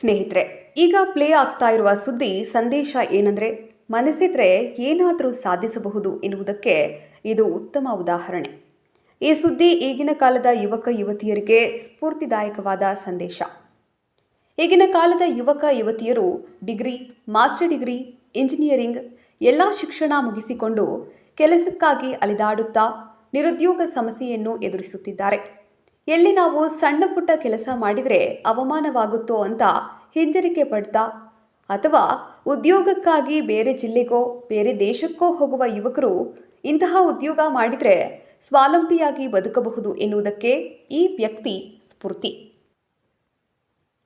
ಸ್ನೇಹಿತರೆ, ಈಗ ಪ್ಲೇ ಆಗ್ತಾ ಇರುವ ಸುದ್ದಿ ಸಂದೇಶ ಏನಂದ್ರೆ, ಮನಸ್ಸಿದ್ರೆ ಏನಾದರೂ ಸಾಧಿಸಬಹುದು ಎನ್ನುವುದಕ್ಕೆ ಇದು ಉತ್ತಮ ಉದಾಹರಣೆ. ಈ ಸುದ್ದಿ ಈಗಿನ ಕಾಲದ ಯುವಕ ಯುವತಿಯರಿಗೆ ಸ್ಫೂರ್ತಿದಾಯಕವಾದ ಸಂದೇಶ. ಈಗಿನ ಕಾಲದ ಯುವಕ ಯುವತಿಯರು ಡಿಗ್ರಿ, ಮಾಸ್ಟರ್ ಡಿಗ್ರಿ, ಇಂಜಿನಿಯರಿಂಗ್, ಎಲ್ಲ ಶಿಕ್ಷಣ ಮುಗಿಸಿಕೊಂಡು ಕೆಲಸಕ್ಕಾಗಿ ಅಲಿದಾಡುತ್ತಾ ನಿರುದ್ಯೋಗ ಸಮಸ್ಯೆಯನ್ನು ಎದುರಿಸುತ್ತಿದ್ದಾರೆ. ಎಲ್ಲಿ ನಾವು ಸಣ್ಣ ಪುಟ್ಟ ಕೆಲಸ ಮಾಡಿದರೆ ಅವಮಾನವಾಗುತ್ತೋ ಅಂತ ಹಿಂಜರಿಕೆ ಪಡ್ತಾ? ಅಥವಾ ಉದ್ಯೋಗಕ್ಕಾಗಿ ಬೇರೆ ಜಿಲ್ಲೆಗೋ, ಬೇರೆ ದೇಶಕ್ಕೋ ಹೋಗುವ ಯುವಕರು ಇಂತಹ ಉದ್ಯೋಗ ಮಾಡಿದರೆ ಸ್ವಾವಲಂಬಿಯಾಗಿ ಬದುಕಬಹುದು ಎನ್ನುವುದಕ್ಕೆ ಈ ವ್ಯಕ್ತಿ ಸ್ಫೂರ್ತಿ.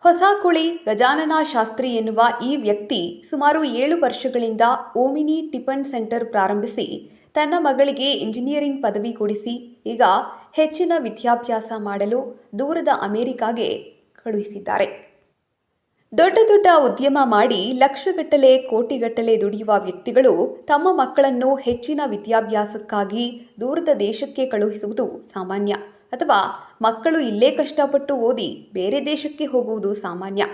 ಹೊಸಕುಳಿ ಗಜಾನನ ಶಾಸ್ತ್ರಿ ಎನ್ನುವ ಈ ವ್ಯಕ್ತಿ ಸುಮಾರು ಏಳು ವರ್ಷಗಳಿಂದ ಓಮಿನಿ ಟಿಫನ್ ಸೆಂಟರ್ ಪ್ರಾರಂಭಿಸಿ ತನ್ನ ಮಗಳಿಗೆ ಇಂಜಿನಿಯರಿಂಗ್ ಪದವಿ ಕೊಡಿಸಿ, ಈಗ ಹೆಚ್ಚಿನ ವಿದ್ಯಾಭ್ಯಾಸ ಮಾಡಲು ದೂರದ ಅಮೆರಿಕಾಗೆ ಕಳುಹಿಸಿದ್ದಾರೆ. ದೊಡ್ಡ ದೊಡ್ಡ ಉದ್ಯಮ ಮಾಡಿ ಲಕ್ಷಗಟ್ಟಲೆ, ಕೋಟಿಗಟ್ಟಲೆ ದುಡಿಯುವ ವ್ಯಕ್ತಿಗಳು ತಮ್ಮ ಮಕ್ಕಳನ್ನು ಹೆಚ್ಚಿನ ವಿದ್ಯಾಭ್ಯಾಸಕ್ಕಾಗಿ ದೂರದ ದೇಶಕ್ಕೆ ಕಳುಹಿಸುವುದು ಸಾಮಾನ್ಯ. ಅಥವಾ ಮಕ್ಕಳು ಇಲ್ಲೇ ಕಷ್ಟಪಟ್ಟು ಓದಿ ಬೇರೆ ದೇಶಕ್ಕೆ ಹೋಗುವುದು ಸಾಮಾನ್ಯ.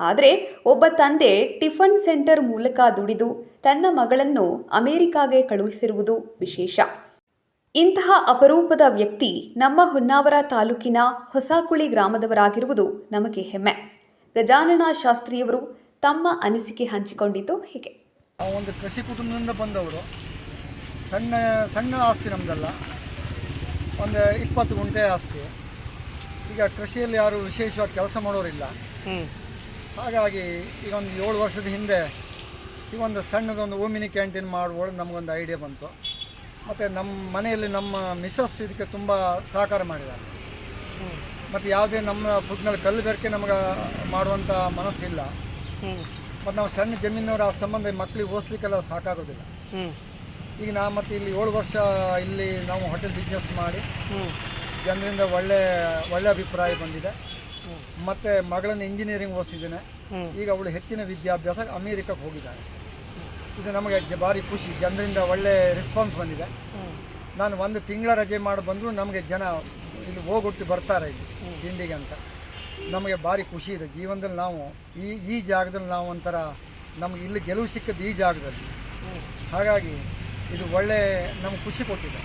ಆದರೆ ಒಬ್ಬ ತಂದೆ ಟಿಫನ್ ಸೆಂಟರ್ ಮೂಲಕ ದುಡಿದು ತನ್ನ ಮಗಳನ್ನು ಅಮೆರಿಕಾಗೆ ಕಳುಹಿಸಿರುವುದು ವಿಶೇಷ. ಇಂತಹ ಅಪರೂಪದ ವ್ಯಕ್ತಿ ನಮ್ಮ ಹೊನ್ನಾವರ ತಾಲೂಕಿನ ಹೊಸಕುಳಿ ಗ್ರಾಮದವರಾಗಿರುವುದು ನಮಗೆ ಹೆಮ್ಮೆ. ಗಜಾನನ ಶಾಸ್ತ್ರಿಯವರು ತಮ್ಮ ಅನಿಸಿಕೆ ಹಂಚಿಕೊಂಡಿದ್ದು ಹೀಗೆ. ಒಂದು ಕೃಷಿ ಕುಟುಂಬದಿಂದ ಬಂದವರು. ಸಣ್ಣ ಸಣ್ಣ ಆಸ್ತಿ ನಮ್ಮದಲ್ಲ ಒಂದು ಇಪ್ಪತ್ತು ಗುಂಟೆ ಆಸ್ತಿ. ಈಗ ಕೃಷಿಯಲ್ಲಿ ಯಾರು ವಿಶೇಷವಾಗಿ ಕೆಲಸ ಮಾಡೋರಿಲ್ಲ. ಹಾಗಾಗಿ ಈಗ ಒಂದು ಏಳು ವರ್ಷದ ಹಿಂದೆ ಈ ಒಂದು ಸಣ್ಣದೊಂದು ಓಮಿನಿ ಕ್ಯಾಂಟೀನ್ ಮಾಡುವ ನಮಗೊಂದು ಐಡಿಯಾ ಬಂತು. ಮತ್ತು ನಮ್ಮ ಮನೆಯಲ್ಲಿ ನಮ್ಮ ಮಿಸ್ಸಸ್ ಇದಕ್ಕೆ ತುಂಬ ಸಹಕಾರ ಮಾಡಿದ್ದಾರೆ. ಮತ್ತು ಯಾವುದೇ ನಮ್ಮ ಫುಡ್ನಲ್ಲಿ ಕಲ್ಲು ಬೆರಕೆ ನಮಗೆ ಮಾಡುವಂಥ ಮನಸ್ಸಿಲ್ಲ. ಮತ್ತು ನಾವು ಸಣ್ಣ ಜಮೀನವ್ರು ಆ ಸಂಬಂಧ ಮಕ್ಕಳಿಗೆ ಓದಿಸ್ಲಿಕ್ಕೆಲ್ಲ ಸಾಕಾಗೋದಿಲ್ಲ. ಈಗ ನಾ ಮತ್ತು ಇಲ್ಲಿ ಏಳು ವರ್ಷ ಇಲ್ಲಿ ನಾವು ಹೋಟೆಲ್ ಬಿಸ್ನೆಸ್ ಮಾಡಿ ಜನರಿಂದ ಒಳ್ಳೆ ಒಳ್ಳೆ ಅಭಿಪ್ರಾಯ ಬಂದಿದೆ. ಮತ್ತು ಮಗಳನ್ನು ಇಂಜಿನಿಯರಿಂಗ್ ಓದಿಸಿದ್ದೇನೆ. ಈಗ ಅವಳು ಹೆಚ್ಚಿನ ವಿದ್ಯಾಭ್ಯಾಸ ಅಮೇರಿಕಕ್ಕೆ ಹೋಗಿದ್ದಾಳೆ. ಇದು ನಮಗೆ ಭಾರಿ ಖುಷಿ. ಜನರಿಂದ ಒಳ್ಳೆ ರೆಸ್ಪಾನ್ಸ್ ಬಂದಿದೆ. ನಾನು ಒಂದು ತಿಂಗಳ ರಜೆ ಮಾಡಿ ಬಂದರೂ ನಮಗೆ ಜನ ಇಲ್ಲಿ ಹೋಗುಟ್ಟು ಬರ್ತಾರೆ ಇಲ್ಲಿ ತಿಂಡಿಗೆ ಅಂತ. ನಮಗೆ ಭಾರಿ ಖುಷಿ ಇದೆ. ಜೀವನದಲ್ಲಿ ನಾವು ಈ ಈ ಜಾಗದಲ್ಲಿ ನಾವು ಒಂಥರ ನಮ್ಗೆ ಇಲ್ಲಿ ಗೆಲುವು ಸಿಕ್ಕದ್ದು ಈ ಜಾಗದಲ್ಲಿ. ಹಾಗಾಗಿ ಇದು ಒಳ್ಳೆ ನಮ್ಗೆ ಖುಷಿ ಕೊಟ್ಟಿದೆ.